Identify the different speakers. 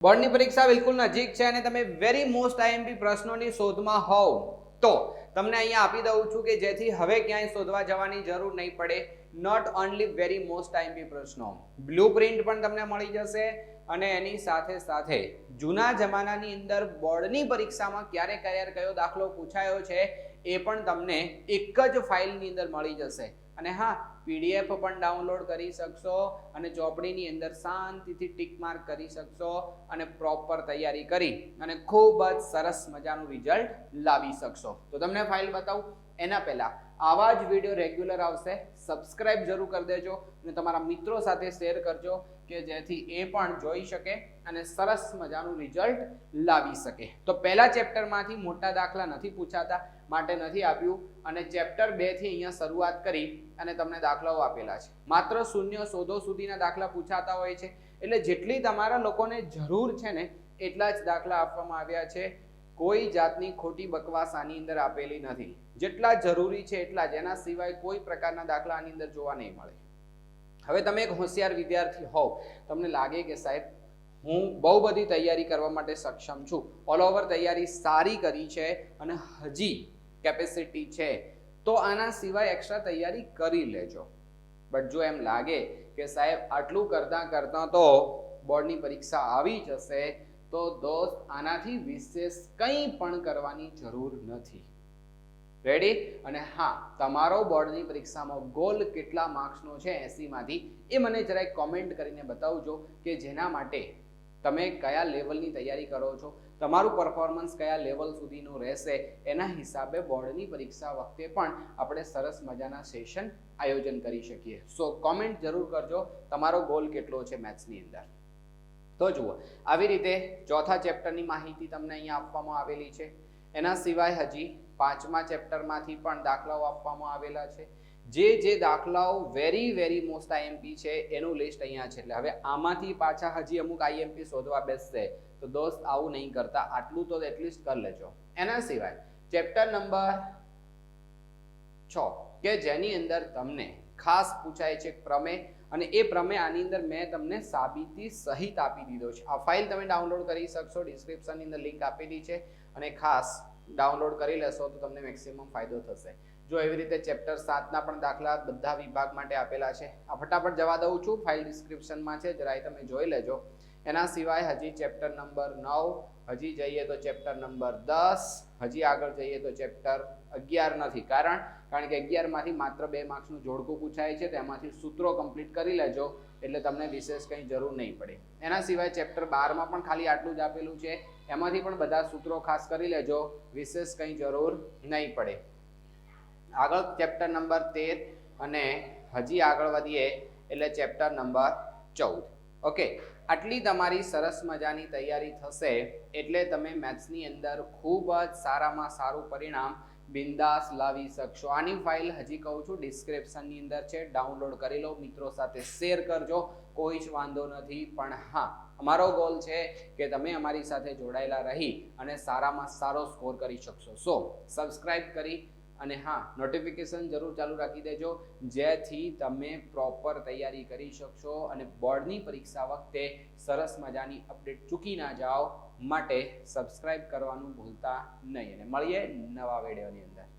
Speaker 1: બોર્ડની પરીક્ષા બિલકુલ નજીક છે અને તમે વેરી મોસ્ટ આઈએમપી પ્રશ્નોની શોધમાં હોવ તો તમને અહીંયા આપી દઉં છું કે જેથી હવે ક્યાંય શોધવા જવાની જરૂર નહીં પડે. Not only very most IMP પ્રશ્નો બ્લુ પ્રિન્ટ પણ તમને મળી જશે અને એની સાથે સાથે જૂના જમાનાની અંદર બોર્ડની પરીક્ષામાં ક્યારે ક્યારે કયો દાખલો પૂછાયો છે એ પણ તમને એક જ ફાઇલની અંદર મળી જશે. અને હા પીડીએફ પણ ડાઉનલોડ કરી શકશો અને ચોપડીની અંદર શાંતિથી ટીક માર્ક કરી શકશો અને પ્રોપર તૈયારી કરી અને ખૂબ જ સરસ મજાનું રિઝલ્ટ લાવી શકશો. તો તમને ફાઇલ બતાવું. એના પહેલાં આવા જ વીડિયો રેગ્યુલર આવશે. સબસ્ક્રાઇબ જરૂર કરી દેજો અને તમારા મિત્રો સાથે શેર કરજો કે જેથી એ પણ જોઈ શકે અને સરસ મજાનું રિઝલ્ટ લાવી શકે. તો પહેલા ચેપ્ટરમાંથી મોટા દાખલા નથી પૂછાતા. માટે નથી આપ્યું અને ચેપ્ટર બેથી અહીંયા શરૂઆત કરી અને તમને દાખલાઓ આપેલા છે. માત્ર શૂન્ય શોધો સુધીના દાખલા પૂછાતા હોય છે. એટલે જેટલી તમારા લોકોને જરૂર છે ને, એટલા જ દાખલા આપવામાં આવ્યા છે. કોઈ જાતની ખોટી બકવાસ આની અંદર આપેલી નથી. જેટલા જરૂરી છે એટલા જ. એના સિવાય કોઈ પ્રકારના દાખલા આની અંદર જોવા નહીં મળે. હવે તમે એક હોશિયાર વિદ્યાર્થી હોવ. તમને લાગે કે સાહેબ, હું બહુ બધી તૈયારી કરવા માટે સક્ષમ છું. ઓલ ઓવર તૈયારી સારી કરી છે અને હજી કેપેસિટી છે, તો આના સિવાય એક્સ્ટ્રા તૈયારી કરી લેજો. બટ જો એમ લાગે કે સાહેબ આટલું કરતાં કરતાં તો બોર્ડની પરીક્ષા આવી જશે, તો દોસ્ત આનાથી વિશેષ કંઈ પણ કરવાની જરૂર નથી. રેડી અને હા, તમારો બોર્ડની પરીક્ષામાં ગોલ કેટલા માર્ક્સનો છે એસીમાંથી એ મને જરાક કોમેન્ટ કરીને બતાવજો કે જેના માટે તમે કયા લેવલની તૈયારી કરો છો. તમારું પરફોર્મન્સ કયા લેવલ સુધીનું રહેશે, એના હિસાબે બોર્ડની પરીક્ષા વખતે પણ આપણે સરસ મજાના સેશન આયોજન કરી શકીએ. સો કોમેન્ટ જરૂર કરજો, તમારો ગોલ કેટલો છે મેથ્સની અંદર. તો જુઓ, આવી રીતે ચોથા ચેપ્ટરની માહિતી તમને અહીંયા આપવામાં આવેલી છે. એના સિવાય હજી પાંચમા ચેપ્ટરમાંથી પણ દાખલાઓ આપવામાં આવેલા છે. જે જે દાખલાઓ વેરી વેરી મોસ્ટ આઈએમપી છે, એનું લિસ્ટ અહીંયા છે. એટલે હવે આમાંથી પાછા હજી અમુક આઈએમપી શોધવા બેસશે. તો દોસ્ત, આવું નહીં કરતા. આટલું તો એટલીસ્ટ કરી લેજો. એના સિવાય ચેપ્ટર નંબર છ, કે જેની અંદર તમને ખાસ પૂછાય છે પ્રમેય, અને એ પ્રમેય આની અંદર મેં તમને સાબિતી સહિત આપી દીધો છે. આ ફાઇલ તમે ડાઉનલોડ કરી શકશો ડિસ્ક્રિપ્શનની અંદર લિંક આપેલી છે, અને ખાસ ડાઉનલોડ કરી લેશો તો તમને મેક્સિમમ ફાયદો થશે. જો એવી રીતે ચેપ્ટર સાતના પણ દાખલા બધા વિભાગ માટે આપેલા છે. આ ફટાફટ જવા દઉં છું. ફાઇલ ડિસ્ક્રિપ્શનમાં છે. જરાય તમે જોઈ લેજો. એના સિવાય હજી ચેપ્ટર નંબર નવ, હજી જઈએ તો ચેપ્ટર નંબર દસ, હજી આગળ જઈએ તો ચેપ્ટર અગિયાર નથી. કારણ કારણ કે અગિયારમાંથી માત્ર બે માર્ક્સનું જોડકું પૂછાય છે. તેમાંથી સૂત્રો કમ્પ્લીટ કરી લેજો. એટલે તમને વિશેષ કંઈ જરૂર નહીં પડે. એના સિવાય ચેપ્ટર બારમાં પણ ખાલી આટલું જ આપેલું છે. એમાંથી પણ બધા સૂત્રો ખાસ કરી લેજો. વિશેષ કંઈ જરૂર નહીં પડે. આગળ ચેપ્ટર નંબર તેર અને હજી આગળ વધીએ એટલે ચેપ્ટર નંબર ચૌદ. ઓકે આટલી તમારી સરસ મજાની તૈયારી થશે એટલે તમે મેથ્સની અંદર ખૂબ જ સારામાં સારું પરિણામ બિંદાસ લાવી શકશો. આની ફાઇલ હજી કહું છું ડિસ્ક્રિપ્શનની અંદર છે ડાઉનલોડ કરી લો, મિત્રો સાથે શેર કરજો, કોઈ જ વાંધો નથી. પણ હા, અમારો ગોલ છે કે તમે અમારી સાથે જોડાયેલા રહી અને સારામાં સારો સ્કોર કરી શકશો. સો સબસ્ક્રાઇબ કરી અને હા નોટિફિકેશન જરૂર ચાલુ રાખી દેજો. જેથી તમે પ્રોપર તૈયારી કરી શકશો અને બોર્ડની પરીક્ષા વખતે સરસ મજાની અપડેટ ચૂકી ના જાઓ. માટે સબસ્ક્રાઇબ કરવાનું ભૂલતા નહીં. અને મળીએ નવા વિડીયોની અંદર.